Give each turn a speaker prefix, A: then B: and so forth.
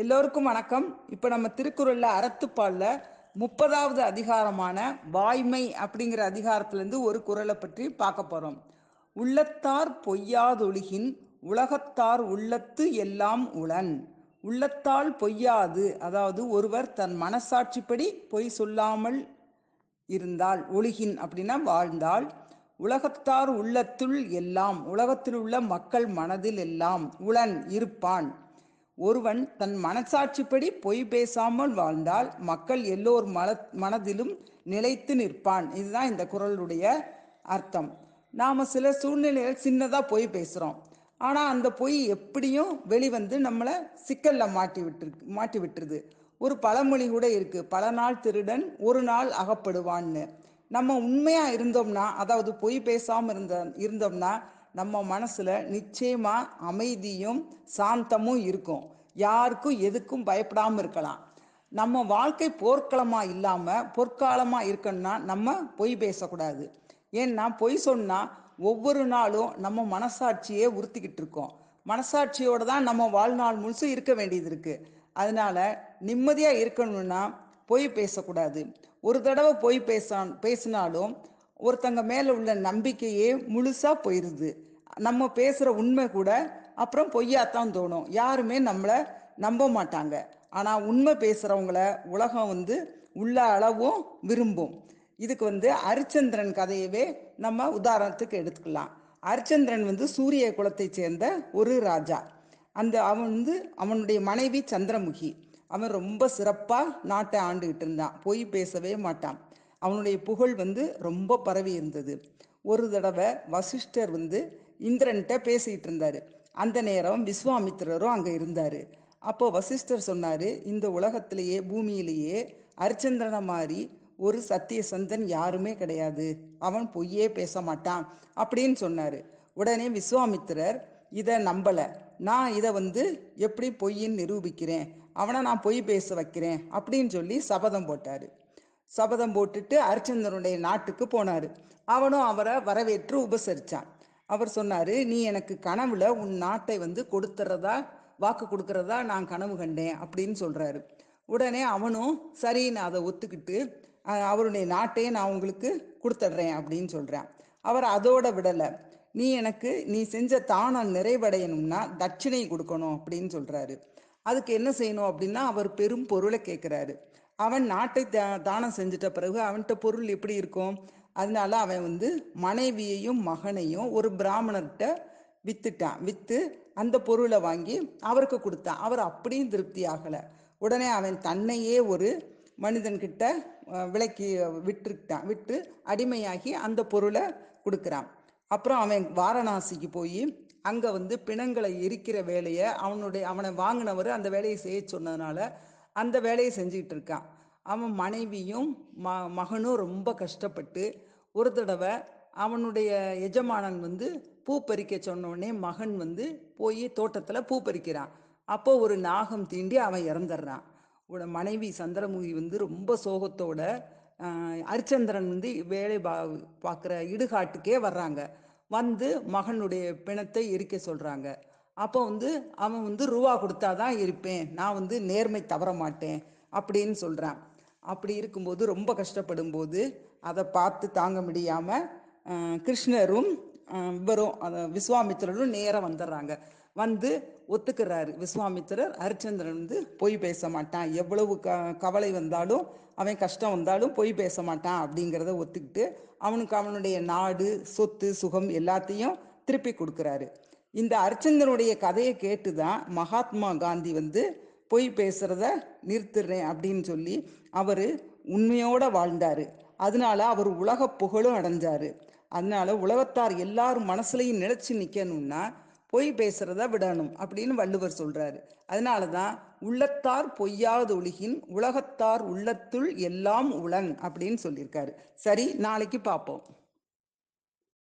A: எல்லோருக்கும் வணக்கம். இப்போ நம்ம திருக்குறளில் அறத்துப்பாலில் முப்பதாவது அதிகாரமான வாய்மை அப்படிங்கிற அதிகாரத்திலேருந்து ஒரு குறளை பற்றி பார்க்க போகிறோம் உள்ளத்தார் பொய்யாதொழுகின் உலகத்தார் உள்ளத்து எல்லாம் உளன். உள்ளத்தால் பொய்யாது அதாவது ஒருவர் தன் மனசாட்சிப்படி பொய் சொல்லாமல் இருந்தால் ஒழுகின் அப்படின்னா வாழ்ந்தால் உலகத்தார் உள்ளத்துள் எல்லாம் உலகத்தில் உள்ள மக்கள் மனதில் எல்லாம் உளன் இருப்பான். ஒருவன் தன் மனசாட்சிப்படி பொய் பேசாமல் வாழ்ந்தால் மக்கள் எல்லோர் மன மனதிலும் நிலைத்து நிற்பான். இதுதான் இந்த குறளுடைய அர்த்தம். நாம் சில சூழ்நிலைகள் சின்னதாக பொய் பேசுகிறோம் ஆனால் அந்த பொய் எப்படியும் வெளிவந்து நம்மளை சிக்கலில் மாட்டி விட்டுரு மாட்டி விட்டுருது. ஒரு பழமொழி கூட இருக்குது பல நாள் திருடன் ஒரு நாள் அகப்படுவான்னு. நம்ம உண்மையாக இருந்தோம்னா அதாவது பொய் பேசாமல் இருந்த இருந்தோம்னா நம்ம மனசில் நிச்சயமாக அமைதியும் சாந்தமும் இருக்கும். யாருக்கும் எதுக்கும் பயப்படாமல் இருக்கலாம். நம்ம வாழ்க்கை போர்க்களமாக இல்லாமல் பொற்காலமாக இருக்கணும்னா நம்ம பொய் பேசக்கூடாது. ஏன்னா பொய் சொன்னால் ஒவ்வொரு நாளும் நம்ம மனசாட்சியே உறுத்திக்கிட்டு இருக்கோம். மனசாட்சியோடு தான் நம்ம வாழ்நாள் முழுசும் இருக்க வேண்டியது இருக்குது அதனால நிம்மதியாக இருக்கணும்னா பொய் பேசக்கூடாது. ஒரு தடவை பொய் பேச பேசினாலும் ஒருத்தங்க மேலே உள்ள நம்பிக்கையே முழுசாக போயிடுது நம்ம பேசுகிற உண்மை கூட அப்புறம் பொய்யாத்தான் தோணும். யாருமே நம்மளை நம்ப மாட்டாங்க. ஆனால் உண்மை பேசுகிறவங்கள உலகம் வந்து உள்ள அளவும் விரும்பும். இதுக்கு வந்து ஹரிச்சந்திரன் கதையவே நம்ம உதாரணத்துக்கு எடுத்துக்கலாம். ஹரிச்சந்திரன் வந்து சூரிய குலத்தை சேர்ந்த ஒரு ராஜா. அந்த அவன் வந்து அவனுடைய மனைவி சந்திரமுகி. அவன் ரொம்ப சிறப்பாக நாட்டை ஆண்டுகிட்டு இருந்தான். பொய் பேசவே மாட்டான். அவனுடைய புகழ் வந்து ரொம்ப பரவி இருந்தது. ஒரு தடவை வசிஷ்டர் வந்து இந்திரன்கிட்ட பேசிக்கிட்டு இருந்தார். அந்த நேரம் விஸ்வாமித்திரரும் அங்கே இருந்தார். அப்போ வசிஷ்டர் சொன்னார் இந்த உலகத்திலேயே பூமியிலேயே அரிச்சந்திரனை மாதிரி ஒரு சத்தியசந்தன் யாருமே கிடையாது. அவன் பொய்யே பேச மாட்டான் அப்படின்னு சொன்னார். உடனே விஸ்வாமித்திரர் இதை நம்பலை. நான் இதை வந்து எப்படி பொய்ன்னு நிரூபிக்கிறேன். அவனை நான் பொய் பேச வைக்கிறேன் அப்படின்னு சொல்லி சபதம் போட்டார். சபதம் போட்டுட்டு அரிச்சந்திரனுடைய நாட்டுக்கு போனார். அவனும் அவரை வரவேற்று உபசரித்தான் அவர் சொன்னார் நீ எனக்கு கனவுல உன் நாட்டை வந்து கொடுத்துறதா வாக்கு கொடுக்கறதா நான் கனவு கண்டேன் அப்படின்னு சொல்கிறாரு உடனே அவனும் சரின்னு அதை ஒத்துக்கிட்டு அவருடைய நாட்டையே நான் உங்களுக்கு கொடுத்துட்றேன் அப்படின்னு சொல்கிறேன் அவர் அதோட விடலை. நீ எனக்கு நீ செஞ்ச தானம் நிறைவடையணும்னா தட்சிணை கொடுக்கணும் அப்படின்னு சொல்கிறாரு அதுக்கு என்ன செய்யணும் அப்படின்னா அவர் பெரும் பொருளை கேட்குறாரு அவன் நாட்டை தானம் செஞ்சிட்ட பிறகு அவன்கிட்ட பொருள் எப்படி இருக்கும்? அதனால அவன் வந்து மனைவியையும் மகனையும் ஒரு பிராமணர்கிட்ட வித்துட்டான். வித்து அந்த பொருளை வாங்கி அவருக்கு கொடுத்தான். அவர் அப்படியும் திருப்தி ஆகலை. உடனே அவன் தன்னையே ஒரு மனிதன்கிட்ட விலக்கி விட்டுருக்கிட்டான் விட்டு அடிமையாகி அந்த பொருளை கொடுக்குறான். அப்புறம் அவன் வாரணாசிக்கு போய் அங்கே வந்து பிணங்களை எரிக்கிற வேலையை அவனுடைய அவனை வாங்கினவர் அந்த வேலையை செய்ய சொன்னதுனால அந்த வேலையை செஞ்சுக்கிட்டு இருக்கான் அவன் மனைவியும் ம மகனும் ரொம்ப கஷ்டப்பட்டு ஒரு தடவை அவனுடைய எஜமானன் வந்து பூ பறிக்க சொன்னோடனே மகன் வந்து போய் தோட்டத்தில் பூ பறிக்கிறான். அப்போ ஒரு நாகம் தீண்டி அவன் இறந்துடுறான் உட மனைவி சந்திரமுகி வந்து ரொம்ப சோகத்தோட ஹரிச்சந்திரன் வந்து வேலை பா பார்க்குற இடுகாட்டுக்கே வர்றாங்க. வந்து மகனுடைய பிணத்தை எரிக்க சொல்கிறாங்க அப்போ வந்து அவன் வந்து ரூபா கொடுத்தாதான் இருப்பேன். நான் வந்து நேர்மை தவற மாட்டேன் அப்படின்னு சொல்கிறான் அப்படி இருக்கும்போது ரொம்ப கஷ்டப்படும் போது அதை பார்த்து தாங்க முடியாமல் கிருஷ்ணரும் இவரும் விஸ்வாமித்திரரும் நேராக வந்துடுறாங்க. வந்து ஒத்துக்கிறாரு. விஸ்வாமித்திரர் ஹரிச்சந்திரன் வந்து பொய் பேச மாட்டான். எவ்வளவு க கவலை வந்தாலும் அவன் கஷ்டம் வந்தாலும் பொய் பேச மாட்டான் அப்படிங்கிறத ஒத்துக்கிட்டு அவனுக்கு அவனுடைய நாடு சொத்து சுகம் எல்லாத்தையும் திருப்பி கொடுக்குறாரு. இந்த அர்ச்சந்தனுடைய கதையை கேட்டு தான் மகாத்மா காந்தி வந்து பொய் பேசுறத நிறுத்துறேன் அப்படின்னு சொல்லி அவர் உண்மையோட வாழ்ந்தாரு. அதனால அவர் உலக புகழும் அடைஞ்சாரு. அதனால உலகத்தார் எல்லாரும் மனசுலையும் நிலைச்சு நிக்கணும்னா பொய் பேசுறத விடணும் அப்படின்னு வள்ளுவர் சொல்றாரு. அதனால தான் உள்ளத்தார் பொய்யாத ஒழுகின் உலகத்தார் உள்ளத்துள் எல்லாம் உளன் அப்படின்னு சொல்லியிருக்காரு. சரி நாளைக்கு பார்ப்போம்.